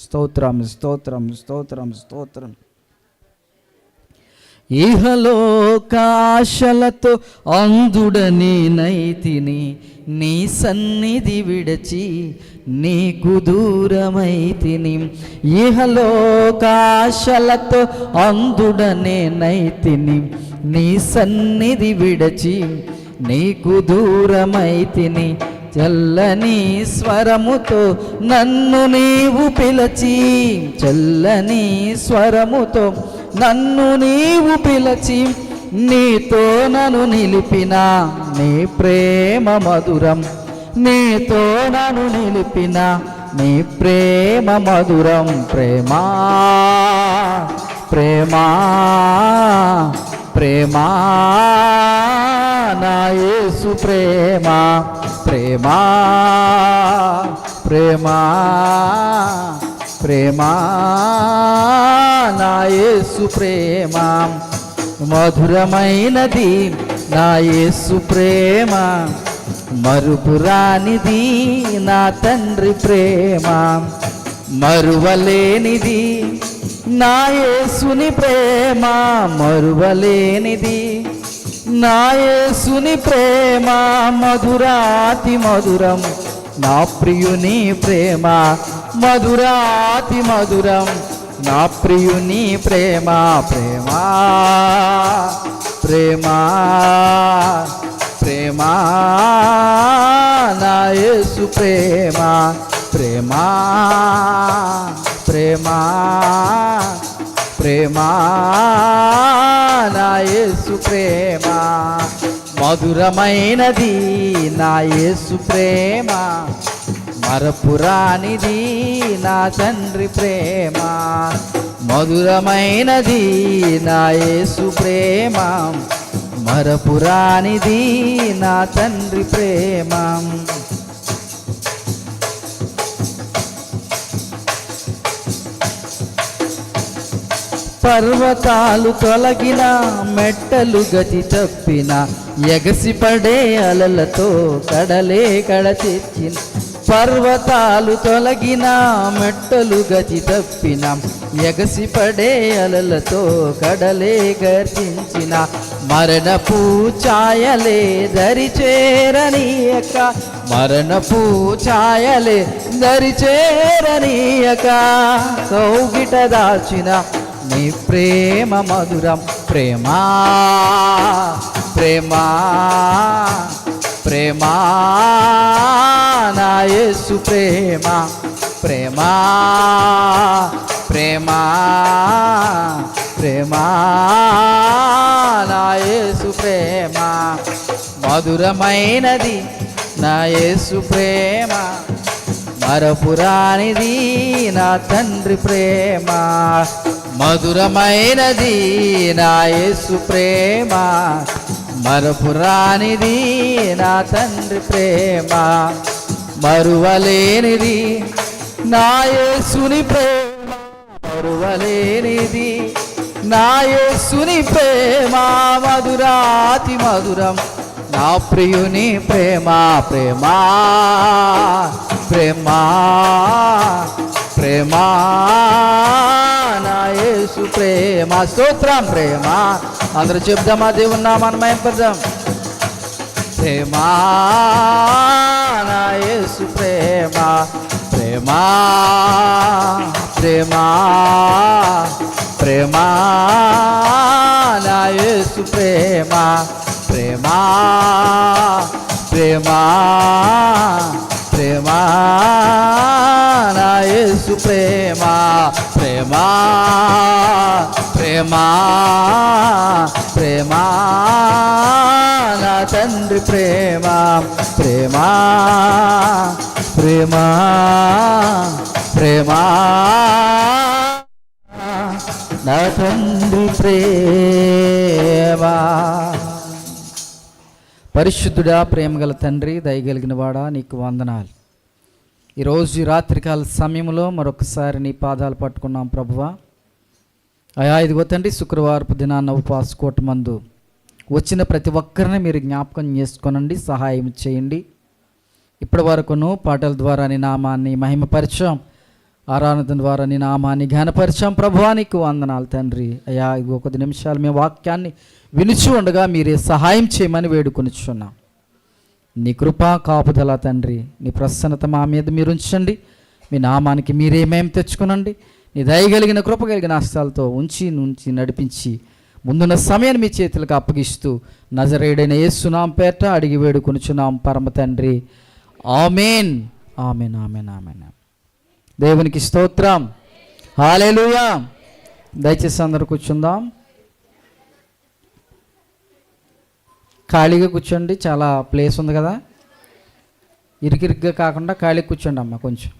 స్తోత్రం స్తోత్రం స్తోత్రం స్తోత్రం. ఇహలోకాశలతో అందుడని నైతిని నీ సన్నిధి విడచి నీకు దూరమైతిని. ఇహలోకాశలతో అందుడనే నైతిని నీ సన్నిధి విడచి నీకు దూరమైతిని. చల్లని స్వరముతో నన్ను నీవు పిలచి చల్లని స్వరముతో నన్ను నీవు పిలచి నీతో నన్ను నిలిపిన నీ ప్రేమ మధురం. నీతో నన్ను నిలిపిన నీ ప్రేమ మధురం. ప్రేమా ప్రేమా. ప్రేమ నా యేసు ప్రేమ ప్రేమ ప్రేమ ప్రేమ నా యేసు ప్రేమ మధురమైనది నా యేసు ప్రేమ మరుపురానిది నా తండ్రి ప్రేమ మరువలేనిది నా యేసుని ప్రేమ మరువలేనిది. నా యేసుని ప్రేమ మధురాతి మధురం. నా ప్రియుని ప్రేమ మధురాతి మధురం. నా ప్రియుని ప్రేమ ప్రేమ ప్రేమ ప్రేమ. నా యేసు ప్రేమ ప్రేమ. ప్రేమా ప్రేమా నా యేసు ప్రేమ. మధురమైనది నా యేసు ప్రేమ. మరపురానిది నా తండ్రి ప్రేమ. మధురమైనది నా యేసు ప్రేమ. మరపురానిది నా తండ్రి ప్రేమ. పర్వతాలు తొలగిన మెట్టలు గతి తప్పిన ఎగసిపడే అలలతో కడలే కడ తెచ్చిన పర్వతాలు తొలగిన మెట్టలు గతి తప్పిన ఎగసిపడే అలలతో కడలే గర్జించిన. మరణపు ఛాయలే దరిచేరనీయక మరణపు ఛాయలే దరి చేరనీయక కౌగిట దాచిన నీ ప్రేమ మధురం ప్రేమా ప్రేమా ప్రేమా నాయసు ప్రేమ ప్రేమ ప్రేమా ప్రేమా ప్రేమా ప్రేమ మధురమైనది నాయసు ప్రేమ మరపురానిది నా తండ్రి ప్రేమ మధురమైనది నాయసు ప్రేమ మరపురానిది నా తండ్రి ప్రేమ. మరువలేనిది నాయసుని ప్రేమ మరువలేనిది నాయసుని ప్రేమ. మధురాతి మధురం నా ప్రియుని ప్రేమ ప్రేమ ప్రేమ ప్రేమ. యేసు ప్రేమ స్తోత్రం ప్రేమ. అందరూ చెప్దామా దేవుని నామాన్ని మయంపడదాం ప్రేమ నా యేసు ప్రేమ ప్రేమ ప్రేమ ప్రేమ నా యేసు ప్రేమ ప్రేమ ప్రేమ ప్రేమ నా యేసు ప్రేమ. ప్రేమ ప్రేమ ప్రేమ నా తండ్రి ప్రేమ ప్రేమ ప్రేమ ప్రేమ. నా తండ్రి ప్రేమ. పరిశుద్ధుడా ప్రేమగల తండ్రి దయగలిగిన వాడా నీకు వందనాలు. ఈరోజు రాత్రికాల సమయంలో మరొకసారి నీ పాదాలు పట్టుకున్నాం ప్రభువా. అయా ఇదిగో తండ్రి శుక్రవారపు దినాన్న ఉపవాసకోట మందు వచ్చిన ప్రతి ఒక్కరిని మీరు జ్ఞాపకం చేసుకోనండి సహాయం చేయండి. ఇప్పటి వరకును పాటల ద్వారా నీ నామాన్ని మహిమపరిచాం ఆరాధన ద్వారా నీ నామాన్ని ఘనపరిచాం. ప్రభువానికి వందనాలు తండ్రి. అయ్యా ఇది కొద్ది నిమిషాలు మీ వాక్యాన్ని వినిచి ఉండగా మీరే సహాయం చేయమని వేడుకొనిచున్నాం. నీ కృపా కాపుదల తండ్రి నీ ప్రసన్నత మా మీద మీరు ఉంచండి. మీ నామానికి మీరేమేం తెచ్చుకునండి. నీ దయగలిగిన కృప కలిగిన ఆస్తాలతో ఉంచి నుంచి నడిపించి ముందున్న సమయాన్ని మీ చేతులకు అప్పగిస్తూ నజరేడైన ఏసునాం పేట అడిగి వేడుకొనుచున్నాం పరమ తండ్రి. ఆమెన్. Amen amen amen. దేవునికి స్తోత్రం. హాలేలుయా దయచేసి అందరు కూర్చుందాం. ఖాళీగా కూర్చోండి చాలా ప్లేస్ ఉంది కదా. ఇరికిరిగ్గా కాకుండా ఖాళీ కూర్చోండి అమ్మ కొంచెం.